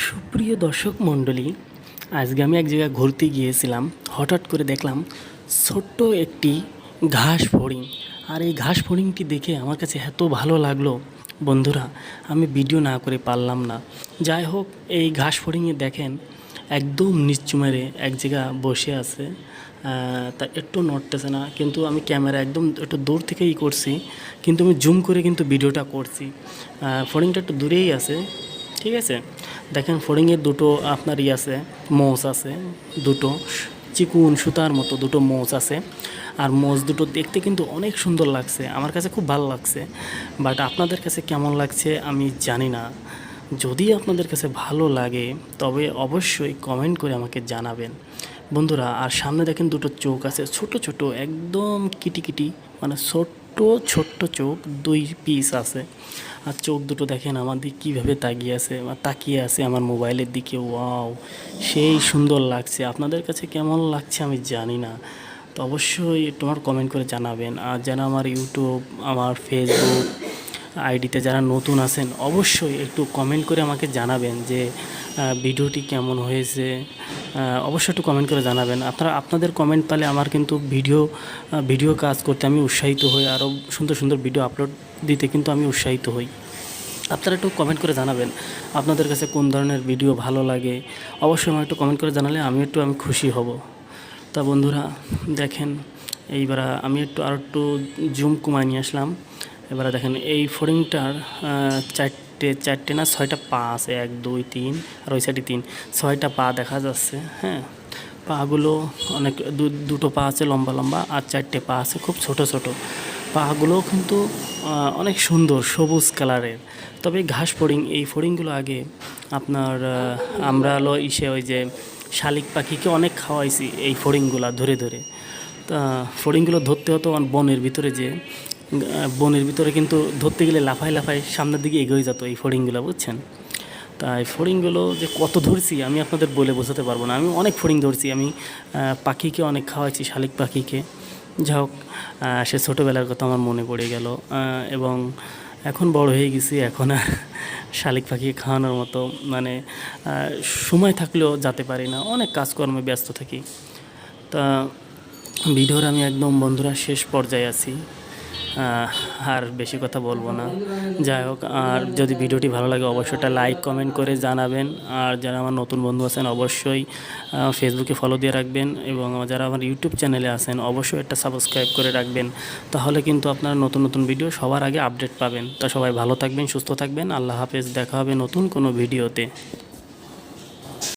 সুপ্রিয় দর্শক মণ্ডলী, আজকে আমি এক জায়গায় ঘুরতে গিয়েছিলাম। হঠাৎ করে দেখলাম ছোট্ট একটি ঘাস ফড়িং। আর এই ঘাস ফড়িংটি দেখে আমার কাছে এত ভালো লাগল। বন্ধুরা, আমি ভিডিও না করে পারলাম না। যাই হোক, এই ঘাস ফড়িংয়ে দেখেন, একদম নিচু মেরে এক জায়গা বসে আছে। তা একটু নড়তেছে না, কিন্তু আমি ক্যামেরা একদম একটু দূর থেকেই করছি। কিন্তু আমি জুম করে কিন্তু ভিডিওটা করছি। ফড়িংটা একটু দূরেই আছে, ঠিক আছে? দেখেন ফড়িংয়ের দুটো আপনার ই আছে মোষ আছে, দুটো চিকুন সুতার মতো দুটো মোষ আছে। আর মোষ দুটো দেখতে কিন্তু অনেক সুন্দর লাগছে, আমার কাছে খুব ভালো লাগছে। বাট আপনাদের কাছে কেমন লাগছে আমি জানি না। যদি আপনাদের কাছে ভালো লাগে, তবে অবশ্যই কমেন্ট করে আমাকে জানাবেন। বন্ধুরা, আর সামনে দেখেন দুটো চোখ আছে, ছোট ছোট, একদম কিটিকিটি মানে ছোট্ট ছোট্ট চোখ, দুই পিস আছে। আর চোখ দুটো দেখেন আমার দিকে কীভাবে তাকিয়ে আছে তাকিয়ে আছে আমার মোবাইলের দিকে। ওয়াও, সেই সুন্দর লাগছে। আপনাদের কাছে কেমন লাগছে আমি জানি না। তো অবশ্যই তোমার কমেন্ট করে জানাবেন। আর যেন আমার ইউটিউব আমার ফেসবুক আইডিতে যারা নতুন আছেন, অবশ্যই একটু কমেন্ট করে আমাকে জানাবেন যে ভিডিওটি কেমন হয়েছে। অবশ্যই একটু কমেন্ট করে জানাবেন। আপনারা, আপনাদের কমেন্ট পেলে আমার কিন্তু ভিডিও ভিডিও কাজ করতে আমি উৎসাহিত হই, আরও সুন্দর সুন্দর ভিডিও আপলোড দিতে কিন্তু আমি উৎসাহিত হই। আপনারা একটু কমেন্ট করে জানাবেন, আপনাদের কাছে কোন ধরনের ভিডিও ভালো লাগে? অবশ্যই আমাকে একটু কমেন্ট করে জানালে আমি একটু, আমি খুশি হব। তা বন্ধুরা, দেখেন, এইবার আমি একটু আর একটু জুম কমায় নিয়ে আসলাম। এবারে দেখেন, এই ফোরিংটার চারটে চারটে না ছয়টা পা আছে, এক, দুই, তিন, আর ওই সাইডে তিন। ছয়টা পা দেখা যাচ্ছে হ্যাঁ? পাগুলো অনেক দুটো পা আছে লম্বা লম্বা, আর চারটে পা আছে খুব ছোট ছোট। পাগুলো কিন্তু অনেক সুন্দর, সবুজ কালারের। তবে ঘাস ফড়িং, এই ফড়িংগুলো আগে আপনার আমরা হলো ইসে ওই যে শালিক পাখিকে অনেক খাওয়াইছি এই ফড়িংগুলো ধরে ধরে। তা ফড়িংগুলো ধরতে হতো বনের ভিতরে যে বনের ভিতরে কিন্তু ধরতে গেলে লাফায় লাফায় সামনের দিকে এগিয়ে যেত এই ফড়িংগুলো, বুঝছেন? তাই ফড়িংগুলো যে কত ধরছি আমি আপনাদের বলে বোঝাতে পারব না। আমি অনেক ফড়িং ধরছি। আমি পাখিকে অনেক খাওয়াইছি, শালিক পাখিকে। যা হোক সে ছোটোবেলার কথা আমার মনে পড়ে গেল। এবং এখন বড় হয়ে গেছি। এখন আর শালিক পাখি খাওয়ানোর মতো মানে সময় থাকলেও যেতে পারি না। অনেক কাজকর্মে ব্যস্ত থাকি। তা, ভিডিওর আমি একদম বন্ধুরা শেষ পর্যায়ে আছি। আর বেশি কথা বলব না। যাই হোক, আর যদি ভিডিওটি ভালো লাগে, অবশ্যই একটা লাইক কমেন্ট করে জানাবেন। আর যারা আমার নতুন বন্ধু আছেন, অবশ্যই ফেসবুকে ফলো দিয়ে রাখবেন এবং যারা আমার ইউটিউব চ্যানেলে আছেন, অবশ্যই একটা সাবস্ক্রাইব করে রাখবেন। তাহলে কিন্তু আপনারা নতুন নতুন ভিডিও সবার আগে আপডেট পাবেন। তা সবাই ভালো থাকবেন, সুস্থ থাকবেন। আল্লাহ হাফেজ। দেখা হবে নতুন কোনো ভিডিওতে